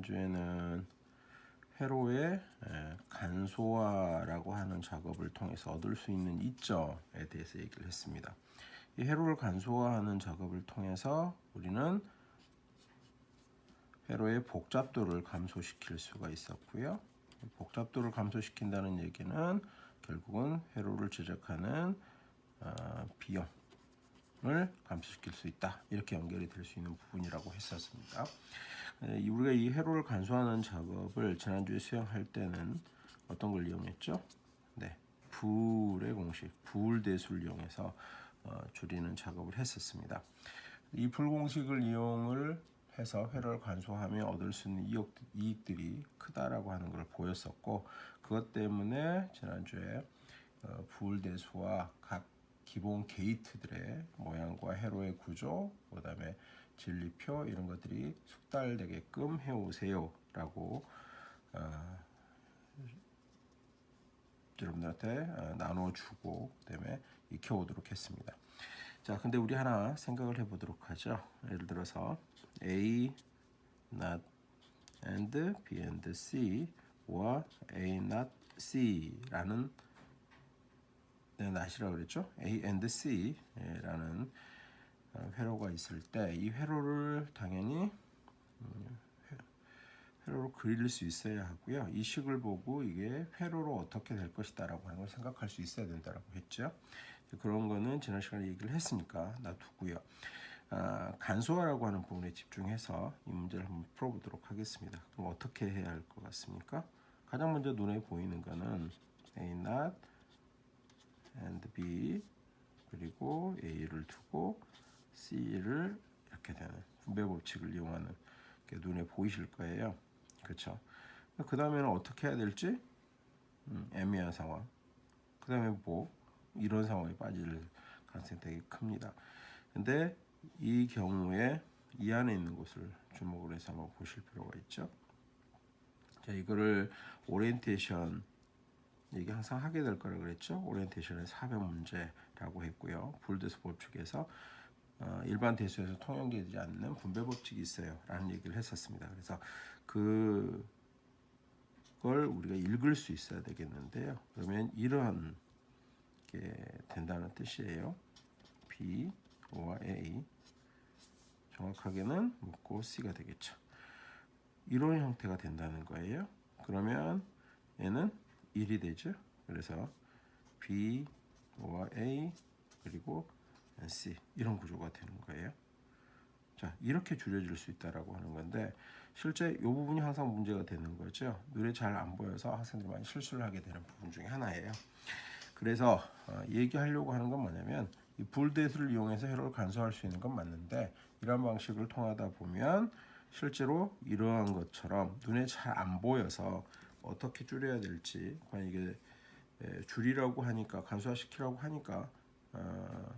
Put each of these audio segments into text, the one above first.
지난주에는 회로의 에, 간소화라고 하는 작업을 통해서 얻을 수 있는 이점에 대해서 얘기를 했습니다. 이 회로를 간소화하는 작업을 통해서 우리는 회로의 복잡도를 감소시킬 수가 있었고요. 복잡도를 감소시킨다는 얘기는 결국은 회로를 제작하는 어, 비용을 감소시킬 수 있다. 이렇게 연결이 될 수 있는 부분이라고 했었습니다. 에, 이- 우리가 이 회로를 간소화하는 작업을 지난주에 수행할 때는 어떤 걸 이용했죠? 네, 불의 공식, 불 대수를 이용해서 어, 줄이는 작업을 했었습니다. 이 불공식을 이용을 해서 회로를 간소하며 얻을 수 있는 이익, 이익들이 크다라고 하는 걸 보였었고 그것 때문에 지난주에 어, 부울 대수와 각 기본 게이트들의 모양과 회로의 구조, 그 다음에 진리표 이런 것들이 숙달되게끔 해오세요라고 어, 여러분들한테 어, 나눠주고 그다음에 익혀오도록 했습니다. 자, 근데 우리 하나 생각을 해보도록 하죠. 예를 들어서 A not and B and C와 A not C라는 네, not이라고 그랬죠. A and C라는 어, 회로가 있을 때 이 회로를 당연히 음, 회- 회로로 그릴 수 있어야 하고요. 이 식을 보고 이게 회로로 어떻게 될 것이다라고 하는 걸 생각할 수 있어야 된다라고 했죠. 그런 거는 지난 시간에 얘기를 했으니까 놔두고요. 아, 간소화라고 하는 부분에 집중해서 이 문제를 한번 풀어보도록 하겠습니다. 그럼 어떻게 해야 할 것 같습니까? 가장 먼저 눈에 보이는 거는 A not and B 그리고 A를 두고 C를 이렇게 되는 분배 법칙을 이용하는 게 눈에 보이실 거예요. 그렇죠? 그 다음에는 어떻게 해야 될지 음, 애매한 상황. 그 다음에 뭐 이런 상황에 빠질 가능성이 되게 큽니다. 근데 이 경우에 이 안에 있는 것을 주목을 해서 한번 보실 필요가 있죠. 자, 이거를 오리엔테이션 이게 항상 하게 될 거라 그랬죠. 오리엔테이션의 사변 문제라고 했고요. 법칙에서 어, 일반 대수에서 통용되지 않는 분배 법칙이 있어요 라는 얘기를 했었습니다. 그래서 그걸 우리가 읽을 수 있어야 되겠는데요. 그러면 이러한 게 된다는 뜻이에요. B, O와 A 정확하게는 묻고 C가 되겠죠. 이런 형태가 된다는 거예요. 그러면 얘는 1이 되죠. 그래서 B, O와 A 그리고 C 이런 구조가 되는 거예요. 자 이렇게 줄여질 수 있다라고 하는 건데 실제 이 부분이 항상 문제가 되는 거죠. 눈에 잘 안 보여서 학생들이 많이 실수를 하게 되는 부분 중에 하나예요. 그래서 어, 얘기하려고 하는 건 뭐냐면 이 불대수를 이용해서 회로를 간소화할 수 있는 건 맞는데 이런 방식을 통하다 보면 실제로 이러한 것처럼 눈에 잘 안 보여서 어떻게 줄여야 될지 과연 이게 에, 줄이라고 하니까 간소화시키라고 하니까 어,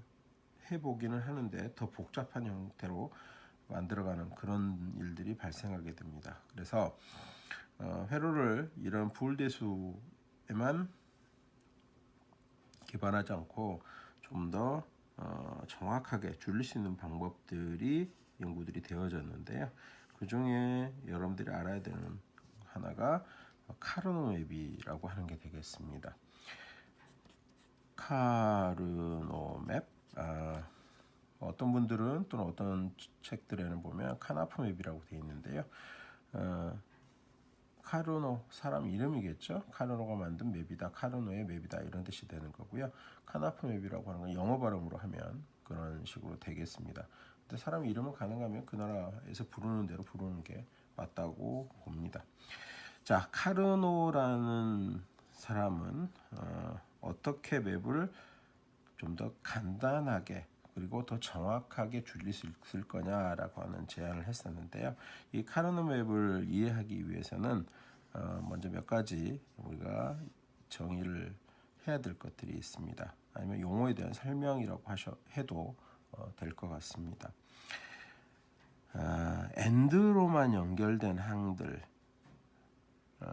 해보기는 하는데 더 복잡한 형태로 만들어가는 그런 일들이 발생하게 됩니다. 그래서 어, 회로를 이런 불대수에만 기반하지 않고 좀더 어, 정확하게 줄일 수 있는 방법들이 연구들이 되어졌는데요. 그 중에 여러분들이 알아야 되는 하나가 카르노 맵이라고 하는 게 되겠습니다. 카르노 맵 아, 어떤 분들은 또는 어떤 책들에는 보면 카나프 맵이라고 되어 있는데요. 어, 카르노 사람 이름이겠죠. 카르노가 만든 맵이다. 카르노의 맵이다. 이런 뜻이 되는 거고요. 카나프 맵이라고 하는 건 영어 발음으로 하면 그런 식으로 되겠습니다. 근데 사람 이름은 가능하면 그 나라에서 부르는 대로 부르는 게 맞다고 봅니다. 자, 카르노라는 사람은 어, 어떻게 맵을 좀 더 간단하게 그리고 더 정확하게 줄일 수 있을 거냐라고 하는 제안을 했었는데요. 이 카르노 맵을 이해하기 위해서는 어, 먼저 몇 가지 우리가 정의를 해야 될 것들이 있습니다. 아니면 용어에 대한 설명이라고 하셔, 해도 어, 될것 같습니다. 아, 엔드로만 연결된 항들 어,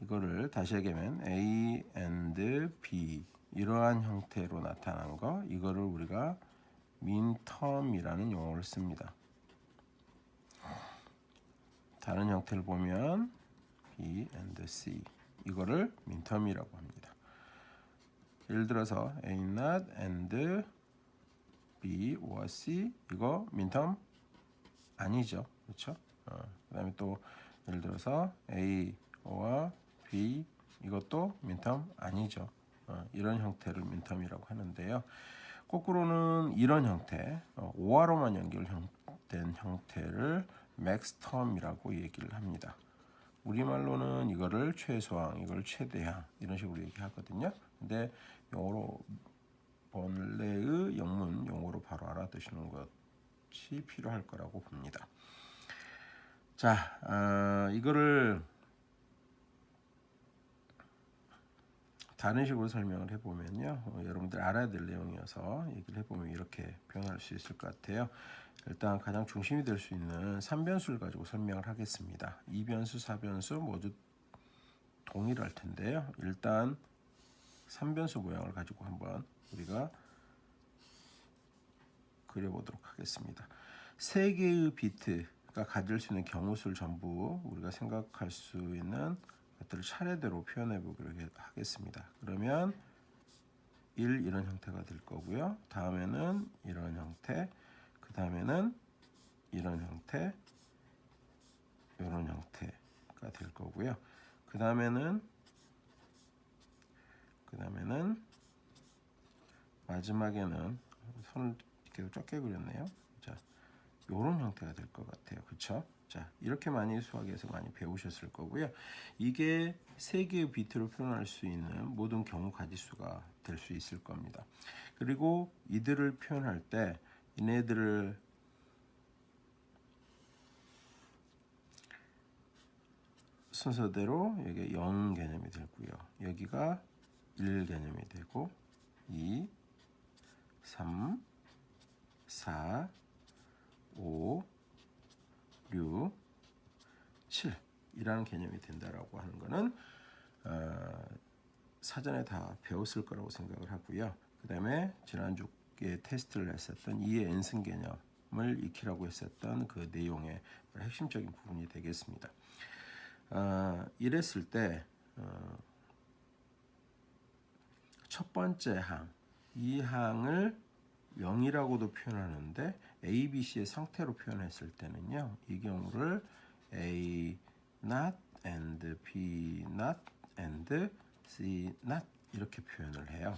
이거를 다시 얘기하면 A and B 이러한 형태로 나타난 거 이거를 우리가 민텀이라는 용어를 씁니다. 다른 형태를 보면 B and C 이거를 민텀이라고 합니다. 예를 들어서 A not and B or C 이거 민텀 아니죠, 그렇죠? 어, 그다음에 또 예를 들어서 A or B 이것도 민텀 아니죠. 어, 이런 형태를 민텀이라고 하는데요. 거꾸로는 이런 형태, 어, 오화로만 연결된 형태를 맥스텀이라고 얘기를 합니다. 우리말로는 이거를 최소항, 이걸 최대항 이런 식으로 얘기하거든요. 근데 영어로 본래의 영문 용어로 바로 알아두시는 것이 필요할 거라고 봅니다. 자, 아, 이거를 다른 식으로 설명을 해보면요, 어, 여러분들 알아야 될 내용이어서 얘기를 해보면 이렇게 표현할 수 있을 것 같아요. 일단 가장 중심이 될 수 있는 3변수를 가지고 설명을 하겠습니다. 2변수, 4변수 모두 동일할 텐데요. 일단 3변수 모양을 가지고 한번 우리가 그려보도록 하겠습니다. 세 개의 비트가 가질 수 있는 경우수를 전부 우리가 생각할 수 있는 것들을 차례대로 표현해 보기로 하겠습니다. 그러면 1 이런 형태가 될 거고요. 다음에는 이런 형태, 그 다음에는 이런 형태, 이런 형태가 될 거고요. 그 다음에는 그 다음에는 마지막에는 손을 계속 좁게 그렸네요. 자, 이런 형태가 될 것 같아요. 그렇죠? 자, 이렇게 많이 수학에서 많이 배우셨을 거고요. 이게 세 개의 비트로 표현할 수 있는 모든 경우 가지수가 될 수 있을 겁니다. 그리고 이들을 표현할 때 얘네들을 순서대로 여기 0 개념이 되고요. 여기가 1 개념이 되고 2, 3, 4, 5, 6, 7 이라는 개념이 된다라고 하는 것은 어, 사전에 다 배웠을 거라고 생각을 하고요. 그 다음에 지난주에 테스트를 했었던 이의 n승 개념을 익히라고 했었던 그 내용의 핵심적인 부분이 되겠습니다. 어, 이랬을 때 어, 첫 번째 항, 이 항을 0이라고도 표현하는데 A, B, C의 상태로 표현했을 때는요. 이 경우를 A not and B not and C not 이렇게 표현을 해요.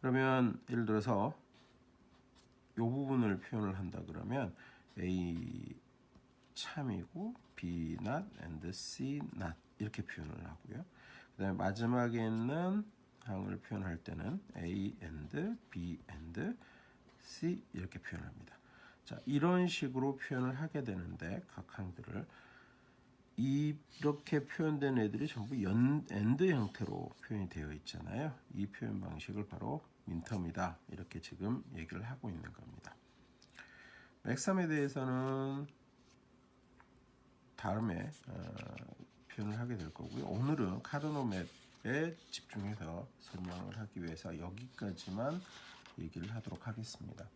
그러면 예를 들어서 이 부분을 표현을 한다 그러면 A 참이고 B not and C not 이렇게 표현을 하고요. 그 다음에 마지막에 있는 항을 표현할 때는 A and B and C 이렇게 표현합니다. 자, 이런 식으로 표현을 하게 되는데 각 항들을 이렇게 표현된 애들이 전부 연 엔드 형태로 표현이 되어 있잖아요. 이 표현 방식을 바로 민텀이다 이렇게 지금 얘기를 하고 있는 겁니다. 맥삼에 대해서는 다음에 어, 표현을 하게 될 거고요. 오늘은 카르노 맵에 집중해서 설명을 하기 위해서 여기까지만 얘기를 하도록 하겠습니다.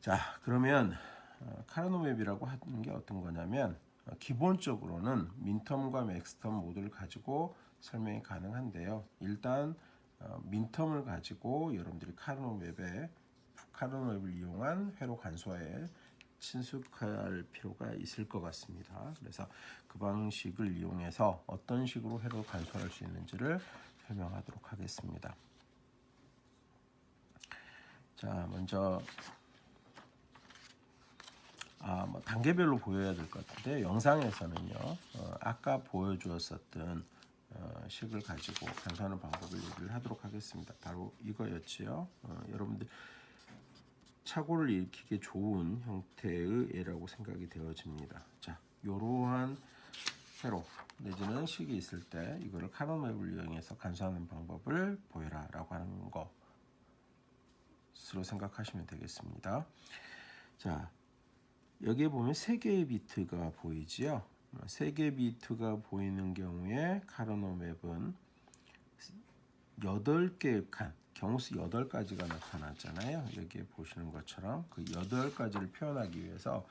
자, 그러면 어, 카르노 맵이라고 하는 게 어떤 거냐면 어, 기본적으로는 민텀과 맥스텀 모두를 가지고 설명이 가능한데요. 일단 어, 민텀을 가지고 여러분들이 카르노 맵에 카르노 맵을 이용한 회로 간소화에 친숙할 필요가 있을 것 같습니다. 그래서 그 방식을 이용해서 어떤 식으로 회로 간소화할 수 있는지를 설명하도록 하겠습니다. 자, 먼저 아, 뭐 단계별로 보여야 될 것 같은데 영상에서는요. 어, 아까 보여주었었던 어, 식을 가지고 간소하는 방법을 얘기를 하도록 하겠습니다. 바로 이거였지요. 어, 여러분들 착오를 일으키기 좋은 형태의 애라고 생각이 되어집니다. 자, 이러한 회로 내지는 식이 있을 때 이거를 카노맵을 이용해서 간소하는 방법을 보여라 라고 하는 것으로 생각하시면 되겠습니다. 자, 여기에 보면 세 개의 비트가 보이지요. 세 개의 비트가 보이는 경우에 카르노 맵은 여덟 개의 칸, 경우수 여덟 가지가 나타났잖아요. 여기에 보시는 것처럼 그 여덟 가지를 표현하기 위해서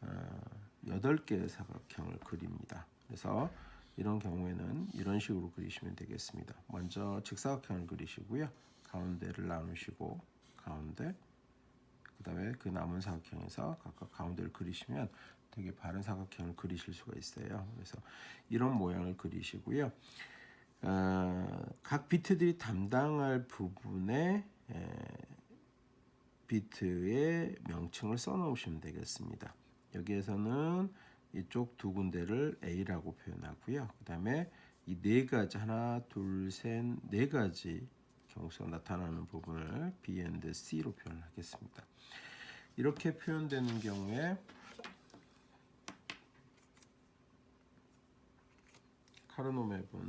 어, 8개의 사각형을 그립니다. 그래서 이런 경우에는 이런 식으로 그리시면 되겠습니다. 먼저 직사각형을 그리시고요. 가운데를 나누시고 가운데 그 다음에 그 남은 사각형에서 각각 가운데를 그리시면 되게 바른 사각형을 그리실 수가 있어요. 그래서 이런 모양을 그리시고요. 어, 각 비트들이 담당할 부분에 에, 비트의 명칭을 써놓으시면 되겠습니다. 여기에서는 이쪽 두 군데를 A라고 표현하고요. 그 다음에 이 네 가지 하나, 둘, 셋, 네 가지 경수가 나타나는 부분을 B and C로 표현하겠습니다. 이렇게 표현되는 경우에 카르노 맵은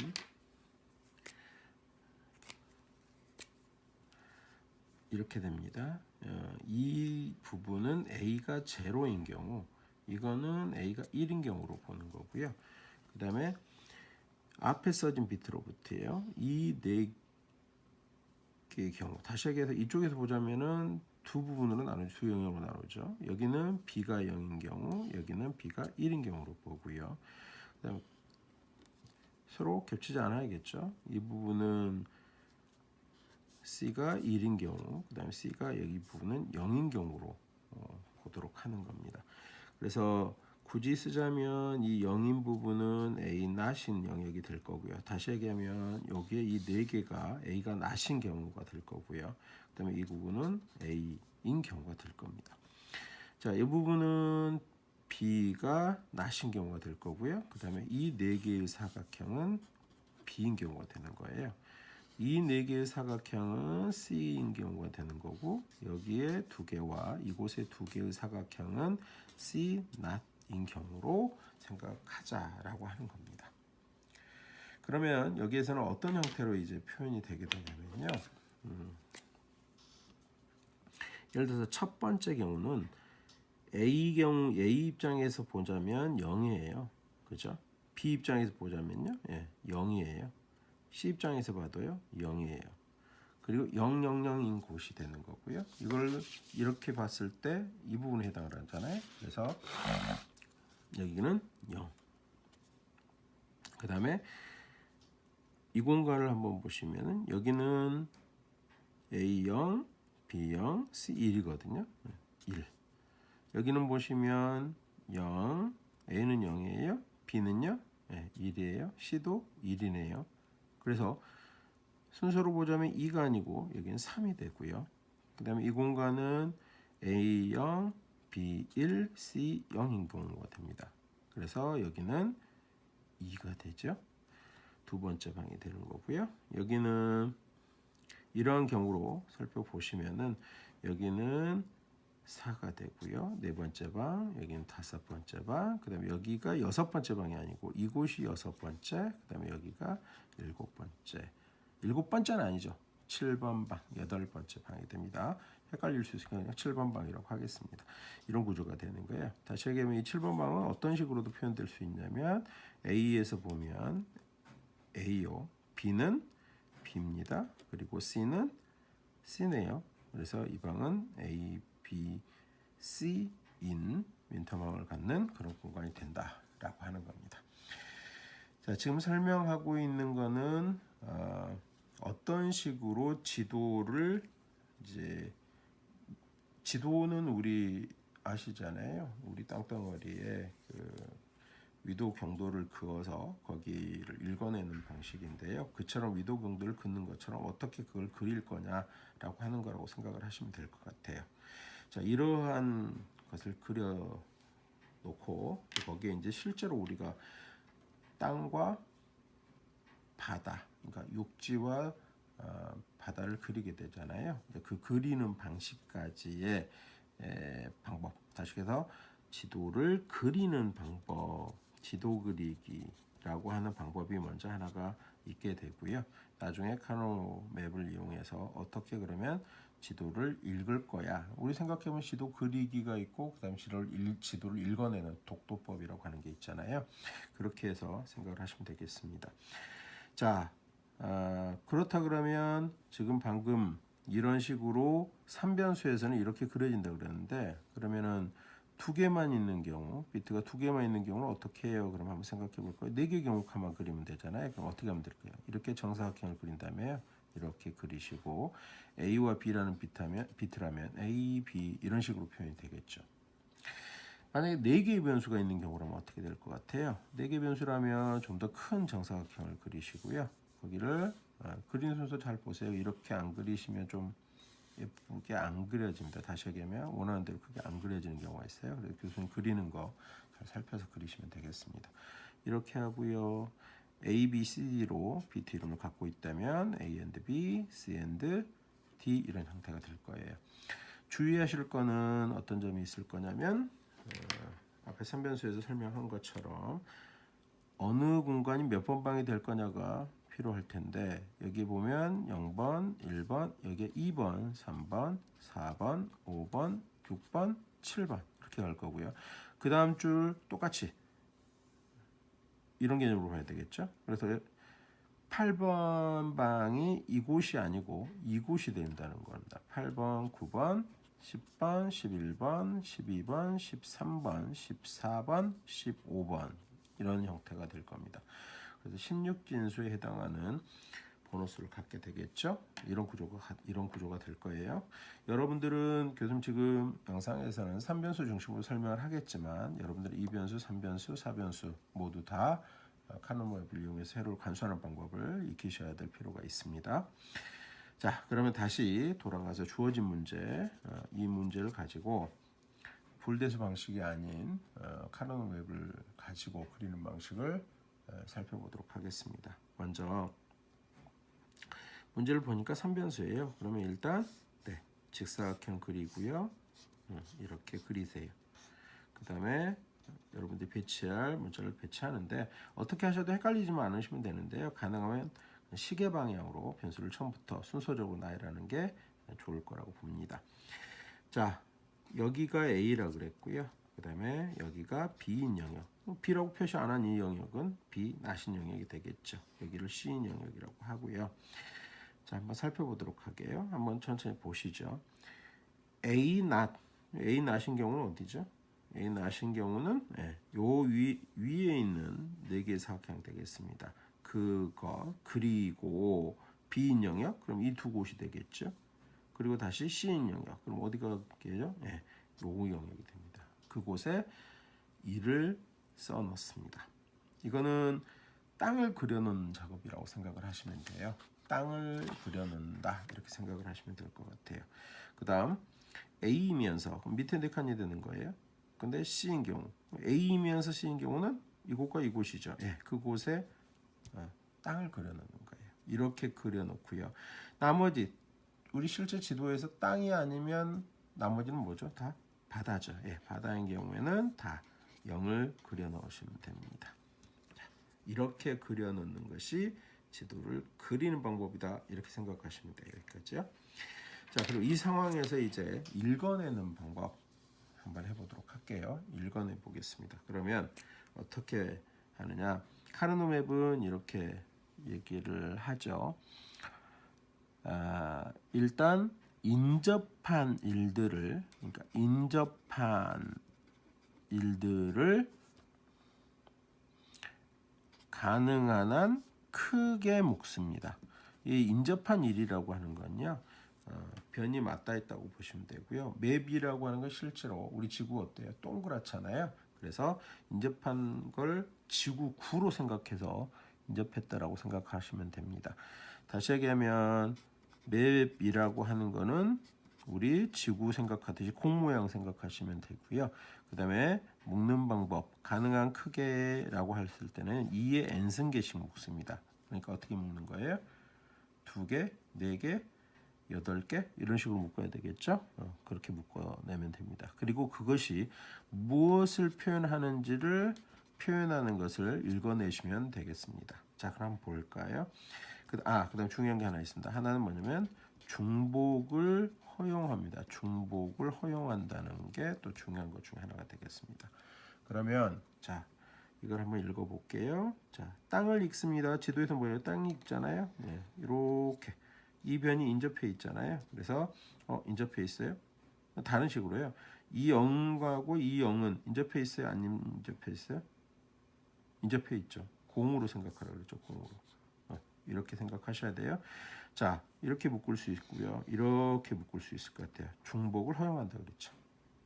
이렇게 됩니다. 어, 이 부분은 A가 제로인 경우, 이거는 A가 1인 경우로 보는 거고요. 그 다음에 앞에 써진 비트로부터예요. 이 네 경우, 다시 얘기해서 이쪽에서 보자면은 두 부분으로 나누죠. 두 영역으로 나누죠. 여기는 B가 0인 경우, 여기는 B가 1인 경우로 보고요. 그다음 서로 겹치지 않아야겠죠. 이 부분은 C가 1인 경우, 그 다음에 C가 여기 부분은 0인 경우로 어, 보도록 하는 겁니다. 그래서 굳이 쓰자면 이 0인 낫인 영역이 될 거고요. 다시 얘기하면 여기에 이 네 개가 A가 낫인 경우가 될 거고요. 그 다음에 이 부분은 A인 경우가 될 겁니다. 자, 이 부분은 B가 낫인 경우가 될 거고요. 그 다음에 이 네 개의 사각형은 B인 경우가 되는 거예요. 이 네 개의 사각형은 C인 경우가 되는 거고 여기에 두 개와 이곳에 두 개의 사각형은 C not인 경우로 생각하자라고 하는 겁니다. 그러면 여기에서는 어떤 형태로 이제 표현이 되게 되냐면요. 음, 예를 들어서 첫 번째 경우는 A 경우 A 입장에서 보자면 0이에요. 그죠? B 입장에서 보자면요. 예, 0이에요. C 입장에서 봐도요. 0이에요. 그리고 000인 곳이 되는 거고요. 이걸 이렇게 봤을 때 이 부분에 해당을 하잖아요. 그래서 여기는 0. 그 다음에 이 공간을 한번 보시면은 여기는 A0, B0, C1이거든요. 1. 여기는 보시면 0, A는 0이에요. B는요, 네, 1이에요. C도 1이네요. 그래서 순서로 보자면 2가 아니고 여기는 3이 되고요. 그 다음에 이 공간은 A0, B1, C0인 경우가 됩니다. 그래서 여기는 2가 되죠. 두 번째 방이 되는 거고요. 여기는 이러한 경우로 살펴보시면은 여기는 4가 되고요. 네 번째 방, 여기는 다섯 번째 방, 그 다음에 여기가 여섯 번째 방이 아니고 이곳이 여섯 번째, 그 다음에 여기가 일곱 번째. 일곱 번째는 아니죠. 7번 방, 여덟 번째 방이 됩니다. 헷갈릴 수 있으니까 그냥 7번 방이라고 하겠습니다. 이런 구조가 되는 거예요. 다시 얘기하면 이 7번 방은 어떤 식으로도 표현될 수 있냐면 A에서 보면 A요. B는 B입니다. 그리고 C는 C네요. 그래서 이 방은 A, B, C인 윈터망을 갖는 그런 공간이 된다라고 하는 겁니다. 자, 지금 설명하고 있는 거는 어, 어떤 식으로 지도를 이제 지도는 우리 아시잖아요. 우리 땅덩어리에 그 위도 경도를 그어서 거기를 읽어내는 방식인데요. 그처럼 위도 경도를 긋는 것처럼 어떻게 그걸 그릴 거냐라고 하는 거라고 생각을 하시면 될 것 같아요. 자, 이러한 것을 그려 놓고 거기에 이제 실제로 우리가 땅과 바다, 그러니까 육지와 어, 바다를 그리게 되잖아요. 그 그리는 방식까지의 에, 방법. 다시 해서 지도를 그리는 방법, 지도 그리기라고 하는 방법이 먼저 하나가 있게 되고요. 나중에 카노 맵을 이용해서 어떻게 그러면 지도를 읽을 거야. 우리 생각해보면 지도 그리기가 있고 그다음 지도를, 읽, 지도를 읽어내는 독도법이라고 하는 게 있잖아요. 그렇게 해서 생각을 하시면 되겠습니다. 자, 어, 그렇다 그러면 지금 방금 이런 식으로 삼변수에서는 이렇게 그려진다 그랬는데 그러면은 두 개만 있는 경우, 비트가 두 개만 있는 경우는 어떻게 해요? 그럼 한번 생각해 볼까요? 네개 경우만 그리면 되잖아요. 그럼 어떻게 하면 될까요? 이렇게 정사각형을 그린 다음에 이렇게 그리시고 A와 B라는 비트라면, 비트라면 A, B 이런 식으로 표현이 되겠죠. 만약에 네 개의 변수가 있는 경우라면 어떻게 될 것 같아요? 네개 변수라면 좀 더 큰 정사각형을 그리시고요. 거기를 아, 그리는 순서 잘 보세요. 이렇게 안 그리시면 좀 예쁘게 안 그려집니다. 다시 얘기하면 원하는 대로 크게 안 그려지는 경우가 있어요. 그래서 교수님 그리는 거 잘 살펴서 그리시면 되겠습니다. 이렇게 하고요. A, B, C로 BT 이름을 갖고 있다면 A and B, C and D 이런 형태가 될 거예요. 주의하실 거는 어떤 점이 있을 거냐면 어, 앞에 3변수에서 설명한 것처럼 어느 공간이 몇 번 방이 될 거냐가 필요할 텐데 여기 보면 0번, 1번, 여기에 2번, 3번, 4번, 5번, 6번, 7번 이렇게 갈 거고요. 그 다음 줄 똑같이 이런 개념으로 봐야 되겠죠. 그래서 8번 방이 이곳이 아니고 이곳이 된다는 겁니다. 8번, 9번, 10번, 11번, 12번, 13번, 14번, 15번 이런 형태가 될 겁니다. 그래서 16진수에 해당하는 보너스를 갖게 되겠죠. 이런 구조가 이런 구조가 될 거예요. 여러분들은 교수님 지금 영상에서는 3변수 중심으로 설명을 하겠지만 여러분들은 2변수, 3변수, 4변수 모두 다 카노모앱을 이용해서 세로를 관수하는 방법을 익히셔야 될 필요가 있습니다. 자, 그러면 다시 돌아가서 주어진 문제, 어, 이 문제를 가지고 불대수 방식이 아닌 어, 웹을 가지고 그리는 방식을 어, 살펴보도록 하겠습니다. 먼저 문제를 보니까 3변수예요. 그러면 일단 네, 직사각형 그리고요. 음, 이렇게 그리세요. 그 다음에 여러분들이 배치할 문자를 배치하는데 어떻게 하셔도 헷갈리지만 않으시면 되는데요. 가능하면 시계 방향으로 변수를 처음부터 순서적으로 나열하는 게 좋을 거라고 봅니다. 자, 여기가 A라 그랬고요. 그 다음에 여기가 B인 영역. B라고 표시 안 한 이 영역은 B 나신 영역이 되겠죠. 여기를 C인 영역이라고 하고요. 자, 한번 살펴보도록 할게요. 한번 천천히 보시죠. A not A not인 경우는 어디죠? A not인 경우는 예, 요 위, 위에 있는 네 개의 사각형 되겠습니다. 그거 그리고 B인 영역 그럼 이 두 곳이 되겠죠. 그리고 다시 C인 영역 그럼 어디가 되죠? 예, 요 영역이 됩니다. 그곳에 2를 써 넣습니다. 이거는 땅을 그려놓는 작업이라고 생각을 하시면 돼요. 땅을 그려놓는다 이렇게 생각을 하시면 될 것 같아요. 그 다음 A이면서 밑에 네 칸이 되는 거예요. 근데 C인 경우 A이면서 C인 경우는 이곳과 이곳이죠. 예, 그곳에 어, 땅을 그려놓는 거예요. 이렇게 그려놓고요. 나머지 우리 실제 지도에서 땅이 아니면 나머지는 뭐죠? 다 바다죠. 예, 바다인 경우에는 다 0을 그려 넣으시면 됩니다. 자, 이렇게 그려 놓는 것이 지도를 그리는 방법이다. 이렇게 생각하시면 돼요. 여기까지요. 자, 그리고 이 상황에서 이제 읽어내는 방법 한번 해보도록 할게요. 읽어내 보겠습니다. 그러면 어떻게 하느냐? 카르노 맵은 이렇게 얘기를 하죠. 아, 일단 인접한 일들을 그러니까 인접한 일들을 가능한 한 크게 묶습니다. 이 인접한 일이라고 하는 건요. 어, 변이 맞닿아 있다고 보시면 되고요. 맵이라고 하는 건 실제로 우리 지구 어때요? 동그랗잖아요. 그래서 인접한 걸 지구 구로 생각해서 인접했다라고 생각하시면 됩니다. 다시 얘기하면 맵이라고 하는 거는 우리 지구 생각하듯이 콩 모양 생각하시면 되고요. 그 다음에 묶는 방법 가능한 크게라고 했을 때는 2의 n승계씩 묶습니다. 그러니까 어떻게 묶는 거예요? 두 개, 네 개, 여덟 개 이런 식으로 묶어야 되겠죠? 어, 그렇게 묶어내면 됩니다. 그리고 그것이 무엇을 표현하는지를 표현하는 것을 읽어내시면 되겠습니다. 자, 그럼 볼까요? 그, 아, 그 다음 중요한 게 하나 있습니다. 하나는 뭐냐면 중복을 허용합니다. 중복을 허용한다는 게 또 중요한 것 중에 하나가 되겠습니다. 그러면 자 이걸 한번 읽어볼게요. 자 땅을 읽습니다. 지도에서 뭐예요? 땅이 있잖아요. 네, 이렇게 이 변이 인접해 있잖아요. 그래서 어 인접해 있어요. 다른 식으로요. 이 0하고 이 0은 인접해 있어요? 안 인접해 있어요? 인접해 있죠. 공으로 생각하라 그랬죠. 공으로. 어, 이렇게 생각하셔야 돼요. 자, 이렇게 묶을 수 있고요. 이렇게 묶을 수 있을 것 같아요. 중복을 허용한다 그랬죠.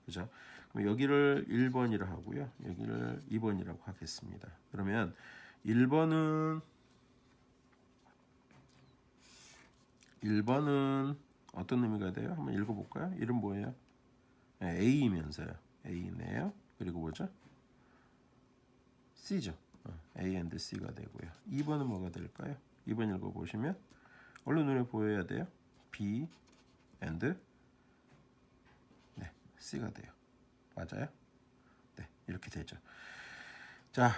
그죠? 그럼 여기를 1번이라 하고요. 여기를 2번이라고 하겠습니다. 그러면 1번은 1번은 어떤 의미가 돼요? 한번 읽어볼까요? 이름 뭐예요? 네, A이면서요. A네요. 그리고 뭐죠? C죠. 어, A and C가 되고요. 2번은 뭐가 될까요? 2번 읽어보시면 얼른 눈에 보여야 돼요. B and 네, C가 돼요. 맞아요? 네, 이렇게 되죠. 자,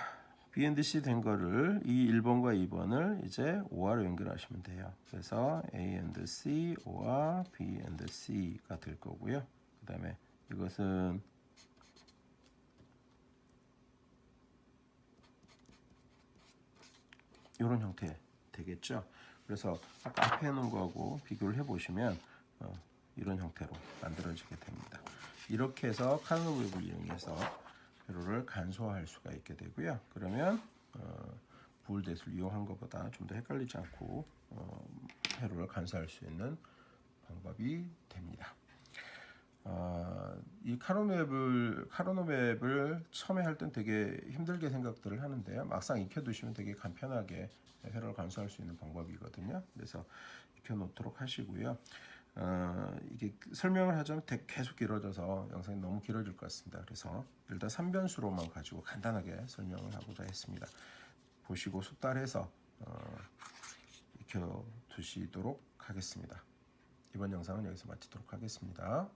B and C 된 거를 이 1번과 2번을 이제 5화로 연결하시면 돼요. 그래서 A and C, 5화, B and C가 될 거고요. 그 다음에 이것은 이런 형태 되겠죠. 그래서 아까 앞에 해놓은 거하고 비교를 해보시면 어, 이런 형태로 만들어지게 됩니다. 이렇게 해서 카노웹을 이용해서 회로를 간소화할 수가 있게 되고요. 그러면 어, 부울댓을 이용한 것보다 좀 더 헷갈리지 않고 어, 회로를 간소화할 수 있는 방법이 됩니다. 어, 이 카로맵을 카로노맵을 처음에 할 땐 되게 힘들게 생각들을 하는데요. 막상 익혀두시면 되게 간편하게 회로를 간소화할 수 있는 방법이거든요. 그래서 익혀놓도록 하시고요. 어, 이게 설명을 하자면 되- 계속 길어져서 영상이 너무 길어질 것 같습니다. 그래서 일단 3변수로만 가지고 간단하게 설명을 하고자 했습니다. 보시고 숙달해서 어, 익혀두시도록 하겠습니다. 이번 영상은 여기서 마치도록 하겠습니다.